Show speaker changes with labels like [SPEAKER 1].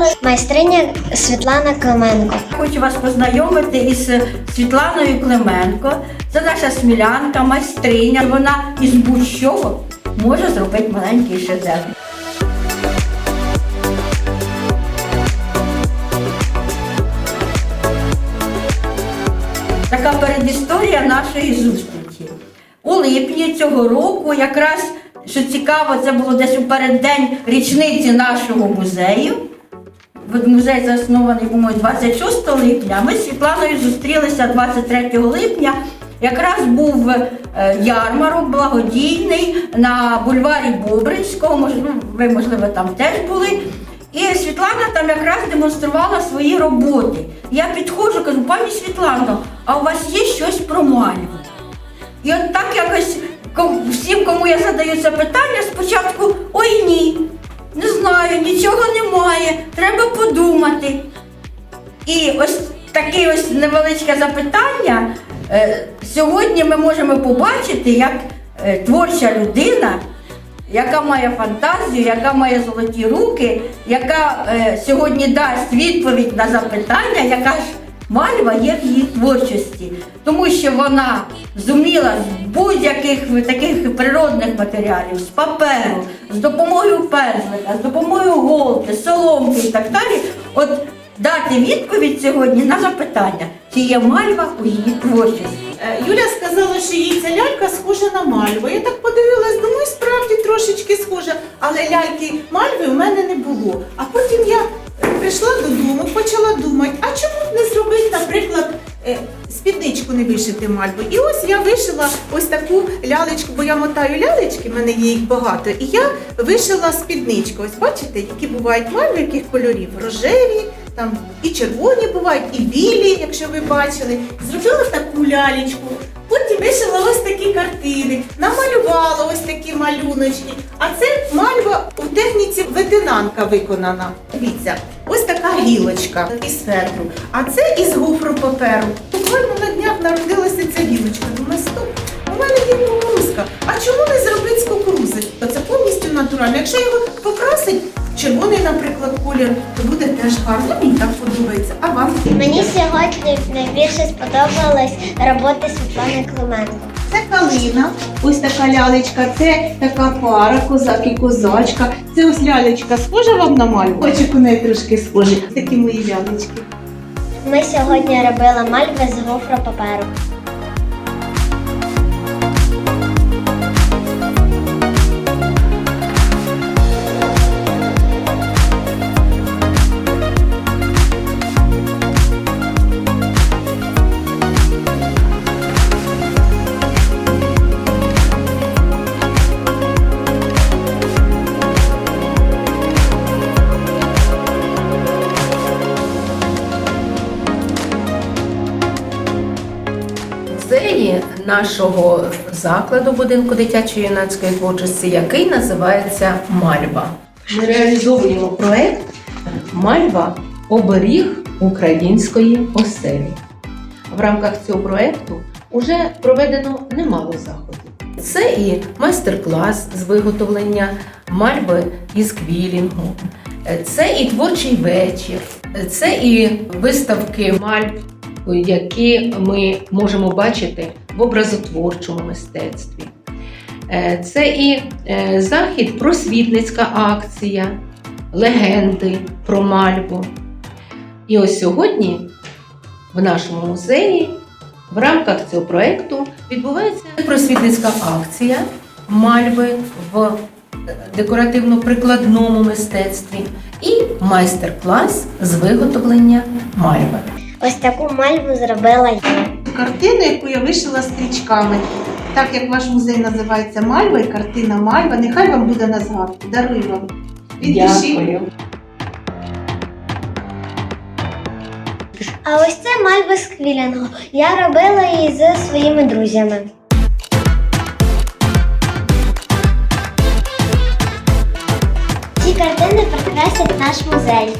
[SPEAKER 1] виготовляла майстриня Світлана Клименко.
[SPEAKER 2] Хочу вас познайомити із Світланою Клименко. Це наша смілянка, майстриня. Вона із будь-чого може зробити маленький шедевр. Така передісторія нашої зустрічі. У липні цього року, якраз що цікаво, це було десь у переддень річниці нашого музею. Музей заснований, по-моєму, 26 липня. Ми з Світланою зустрілися 23 липня. Якраз був е, ярмарок благодійний на бульварі Бобринського. Ви, можливо, там теж були. І Світлана там якраз демонструвала свої роботи. Я підходжу, кажу, пані Світлано, а у вас є щось про мальву? І от так якось всім, кому я задаю це питання, спочатку треба подумати. І ось таке ось невеличке запитання. Е, Сьогодні ми можемо побачити, як е, творча людина, яка має фантазію, яка має золоті руки, яка е, сьогодні дасть відповідь на запитання, яка ж мальва є в її творчості, тому що вона зуміла з будь-яких таких природних матеріалів, з паперу, з допомогою пензлика, з допомогою голки, соломки і так далі, от дати відповідь сьогодні на запитання, чи є мальва у її творчості.
[SPEAKER 3] Е, Юля сказала, що їй ця лялька схожа на мальву. Я так подивилась, думаю, справді трошечки схожа, але ляльки мальви у мене не було. А потім вишити мальви. І ось я вишила ось таку лялечку, бо я мотаю лялечки, в мене є їх багато. І я вишила спідничку. Ось бачите, які бувають мальви, яких кольорів? Рожеві, там і червоні бувають, і білі, якщо ви бачили. Зробила таку лялечку. Потім вишила ось такі картини, намалювала ось такі малюночки. А це мальва у техніці ветенанка виконана. Дивіться, ось така гілочка із фетру. А це із гофропаперу. Буквально на днях народилася ця гілочка. Думаю, стоп, у мене є кукурузка. А чому не зробити з кукурузи? Це повністю натурально. Якщо його покрасить, червоний, наприклад, колір, то буде теж гарно. Мені так подобається. А вам?
[SPEAKER 1] Мені сьогодні найбільше сподобалась робота Світлани Клименко.
[SPEAKER 3] Це калина, ось така лялечка, це така пара, козак і козачка. Це ось лялечка схожа вам на мальву? Очик у неї трошки схожий. Такі мої лялечки.
[SPEAKER 1] Ми сьогодні робили мальви з гофропаперу.
[SPEAKER 4] Музеї нашого закладу будинку дитячої юнацької творчості, який називається Мальва. Ми реалізовуємо проект Мальва оберіг української оселі. В рамках цього проекту вже проведено немало заходів. Це і майстер-клас з виготовлення мальви із квілінгу, це і творчий вечір, це і виставки мальв, які ми можемо бачити в образотворчому мистецтві. Е, Це і е, захід просвітницька акція, легенди про мальву. І ось сьогодні в нашому музеї в рамках цього проєкту відбувається просвітницька акція мальви в декоративно-прикладному мистецтві і майстер-клас з виготовлення мальви.
[SPEAKER 1] Ось таку мальву зробила я.
[SPEAKER 3] Картину, яку я вишила стрічками. Так як ваш музей називається Мальва і картина Мальва, нехай вам буде на згадку. Дарую вам. Від душі.
[SPEAKER 1] А ось це мальва з квілінгу. Я робила її зі своїми друзями. Ці картини прикрасять наш музей.